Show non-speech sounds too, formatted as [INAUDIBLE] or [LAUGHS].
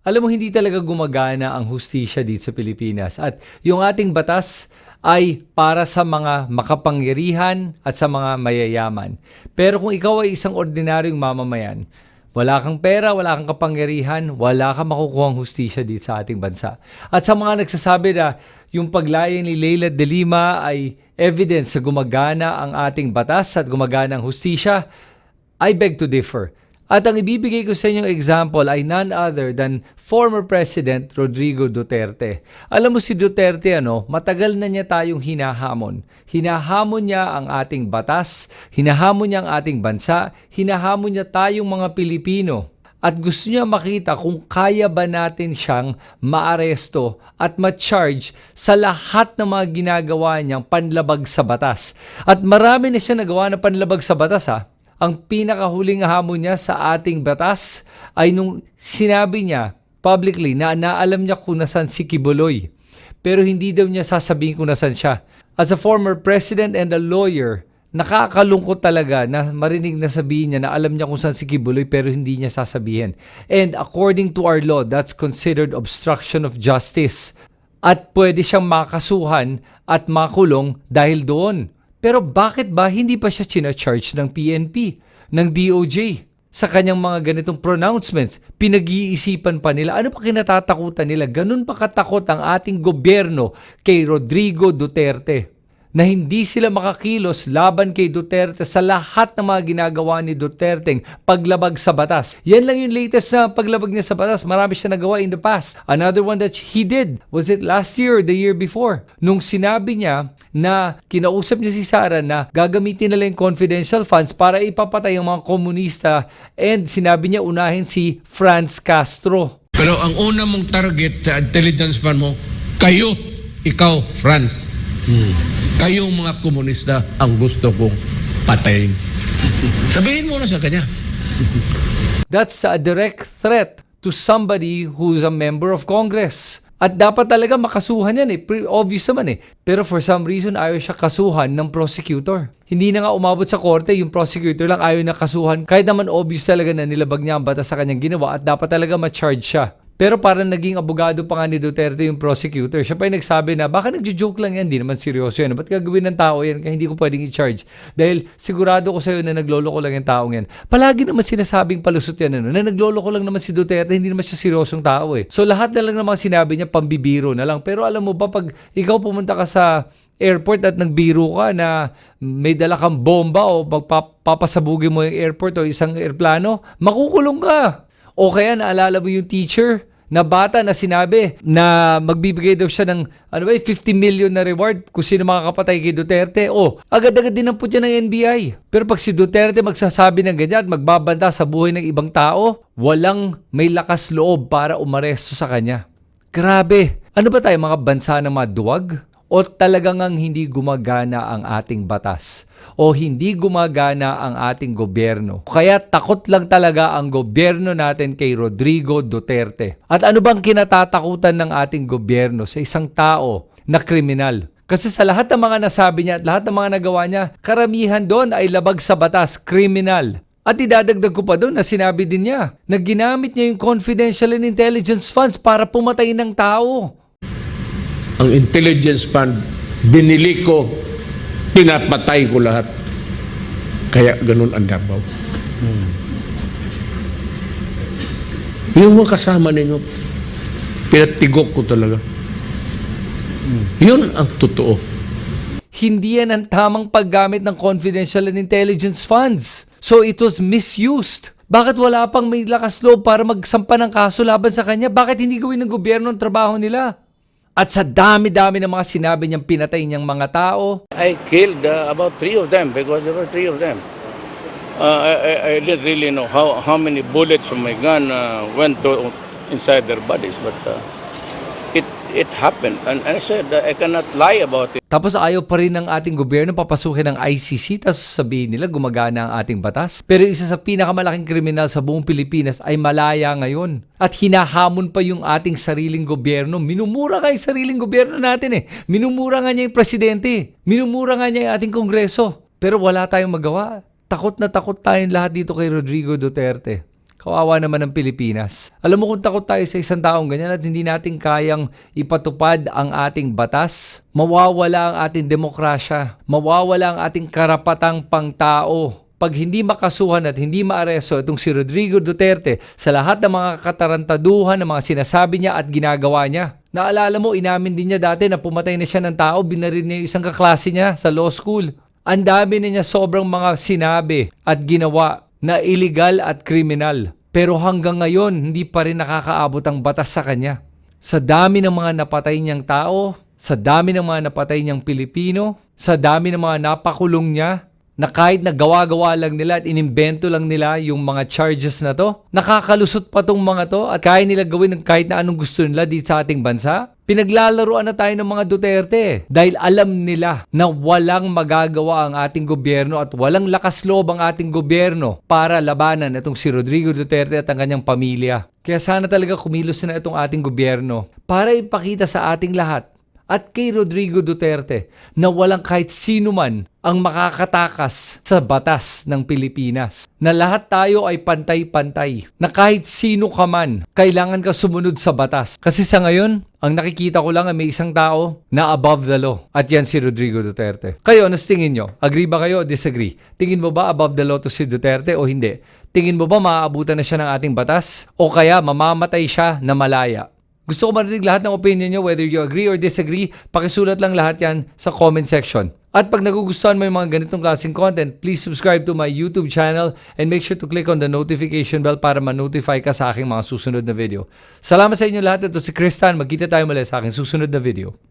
Alam mo, hindi talaga gumagana ang hustisya dito sa Pilipinas. At yung ating batas ay para sa mga makapangyarihan at sa mga mayayaman. Pero kung ikaw ay isang ordinaryong mamamayan, wala kang pera, wala kang kapangyarihan, wala kang makukuhang hustisya dito sa ating bansa. At sa mga nagsasabi na yung paglaya ni Leila de Lima ay evidence sa gumagana ang ating batas at gumagana ang hustisya, I beg to differ. At ang ibibigay ko sa inyong example ay none other than former President Rodrigo Duterte. Alam mo si Duterte ano, matagal na niya tayong hinahamon. Hinahamon niya ang ating batas, hinahamon niya ang ating bansa, hinahamon niya tayong mga Pilipino. At gusto niya makita kung kaya ba natin siyang maaresto at ma-charge sa lahat ng mga ginagawa niyang panlabag sa batas. At marami na siya nagawa na panlabag sa batas ha ang pinakahuling hamon niya sa ating batas ay nung sinabi niya publicly na naalam niya kung nasan si Kibuloy. Pero hindi daw niya sasabihin kung nasan siya. As a former president and a lawyer, nakakalungkot talaga na marinig na sabihin niya na alam niya kung saan si Kibuloy pero hindi niya sasabihin. And according to our law, that's considered obstruction of justice. At pwede siyang makasuhan at makulong dahil doon. Pero bakit ba hindi pa siya charge ng PNP, ng DOJ? Sa kanyang mga ganitong pronouncements, pinag-iisipan pa nila. Ano pa kinatatakutan nila? Ganun pa katakot ang ating gobyerno kay Rodrigo Duterte na hindi sila makakilos laban kay Duterte sa lahat ng mga ginagawa ni Duterte paglabag sa batas. Yan lang yung latest na paglabag niya sa batas. Marami siya nagawa in the past. Another one that he did, was it last year or the year before? Nung sinabi niya na kinausap niya si Sara na gagamitin nila yung confidential funds para ipapatay ang mga komunista and sinabi niya unahin si Franz Castro. Pero ang una mong target sa intelligence fund mo, kayo, ikaw, France. Kayong mga komunista ang gusto kong patayin. [LAUGHS] Sabihin mo na sa kanya. That's a direct threat to somebody who's a member of Congress. At dapat talaga makasuhan yan eh. Pre- Obvious naman eh. Pero for some reason, ayaw siya kasuhan ng prosecutor. Hindi na nga umabot sa korte, yung prosecutor lang ayaw na kasuhan. Kahit naman obvious talaga na nilabag niya ang batas sa kanyang ginawa at dapat talaga ma-charge siya. Pero parang naging abogado pa nga ni Duterte yung prosecutor. Siya pa yung nagsabi na, baka nagjo-joke lang yan, hindi naman seryoso yan. Ba't gagawin ng tao yan kaya hindi ko pwedeng i-charge? Dahil sigurado ko sa'yo na nagloloko lang yung taong yan. Palagi naman sinasabing palusot yan, ano, na nagloloko lang naman si Duterte, hindi naman siya seryosong tao eh. So lahat na lang ng mga sinabi niya, pambibiro na lang. Pero alam mo ba, pag ikaw pumunta ka sa airport at nagbiro ka na may dala kang bomba o magpapasabugin mo yung airport o isang airplano, makukulong ka. O kaya naalala mo yung teacher na bata na sinabi na magbibigay daw siya ng ano ba, 50 million na reward kung sino makakapatay kay Duterte. O, agad-agad din ang putya ng NBI. Pero pag si Duterte magsasabi ng ganyan magbabanta sa buhay ng ibang tao, walang may lakas loob para umaresto sa kanya. Grabe. Ano ba tayo mga bansa ng mga duwag? O talagang ang hindi gumagana ang ating batas? O hindi gumagana ang ating gobyerno? Kaya takot lang talaga ang gobyerno natin kay Rodrigo Duterte. At ano bang kinatatakutan ng ating gobyerno sa isang tao na kriminal? Kasi sa lahat ng mga nasabi niya at lahat ng mga nagawa niya, karamihan doon ay labag sa batas, kriminal. At idadagdag ko pa doon na sinabi din niya na ginamit niya yung confidential and intelligence funds para pumatay ng tao. Ang intelligence fund, binili ko, pinapatay ko lahat. Kaya ganun ang Davao. Yung mga kasama ninyo, pinatigok ko talaga. Yun ang totoo. hindi yan ang tamang paggamit ng confidential and intelligence funds. So it was misused. Bakit wala pang may lakas loob para magsampa ng kaso laban sa kanya? Bakit hindi gawin ng gobyerno ang trabaho nila? At sa dami-dami ng mga sinabi niyang pinatay niyang mga tao, I killed uh, about three of them because there were three of them. Uh, I, I, I didn't really know how, how many bullets from my gun uh, went to inside their bodies, but uh, it happened. And I said I cannot lie about it. tapos ayaw pa rin ng ating gobyerno papasukin ng ICC tapos sabihin nila gumagana ang ating batas. Pero isa sa pinakamalaking kriminal sa buong Pilipinas ay malaya ngayon. At hinahamon pa yung ating sariling gobyerno. Minumura nga yung sariling gobyerno natin eh. Minumura nga niya yung presidente. Minumura nga niya yung ating kongreso. Pero wala tayong magawa. Takot na takot tayong lahat dito kay Rodrigo Duterte. Kawawa naman ng Pilipinas. Alam mo kung takot tayo sa isang taong ganyan at hindi natin kayang ipatupad ang ating batas, mawawala ang ating demokrasya, mawawala ang ating karapatang pangtao. Pag hindi makasuhan at hindi maaresto itong si Rodrigo Duterte sa lahat ng mga katarantaduhan ng mga sinasabi niya at ginagawa niya. Naalala mo, inamin din niya dati na pumatay na siya ng tao, binaril niya yung isang kaklase niya sa law school. Ang dami na niya sobrang mga sinabi at ginawa na illegal at kriminal. Pero hanggang ngayon, hindi pa rin nakakaabot ang batas sa kanya. Sa dami ng mga napatay niyang tao, sa dami ng mga napatay niyang Pilipino, sa dami ng mga napakulong niya, na kahit na gawa-gawa lang nila at inimbento lang nila yung mga charges na to, nakakalusot pa tong mga to at kaya nila gawin ng kahit na anong gusto nila dito sa ating bansa. Pinaglalaruan na tayo ng mga Duterte dahil alam nila na walang magagawa ang ating gobyerno at walang lakas loob ang ating gobyerno para labanan itong si Rodrigo Duterte at ang kanyang pamilya. Kaya sana talaga kumilos na itong ating gobyerno para ipakita sa ating lahat at kay Rodrigo Duterte na walang kahit sino man ang makakatakas sa batas ng Pilipinas. Na lahat tayo ay pantay-pantay. Na kahit sino ka man, kailangan ka sumunod sa batas. Kasi sa ngayon, ang nakikita ko lang ay may isang tao na above the law. At yan si Rodrigo Duterte. Kayo, ano tingin nyo? Agree ba kayo o disagree? Tingin mo ba above the law to si Duterte o hindi? Tingin mo ba maaabutan na siya ng ating batas? O kaya mamamatay siya na malaya? Gusto ko marinig lahat ng opinion nyo, whether you agree or disagree, pakisulat lang lahat yan sa comment section. At pag nagugustuhan mo yung mga ganitong klaseng content, please subscribe to my YouTube channel and make sure to click on the notification bell para ma-notify ka sa aking mga susunod na video. Salamat sa inyo lahat. Ito si Kristan. Magkita tayo muli sa aking susunod na video.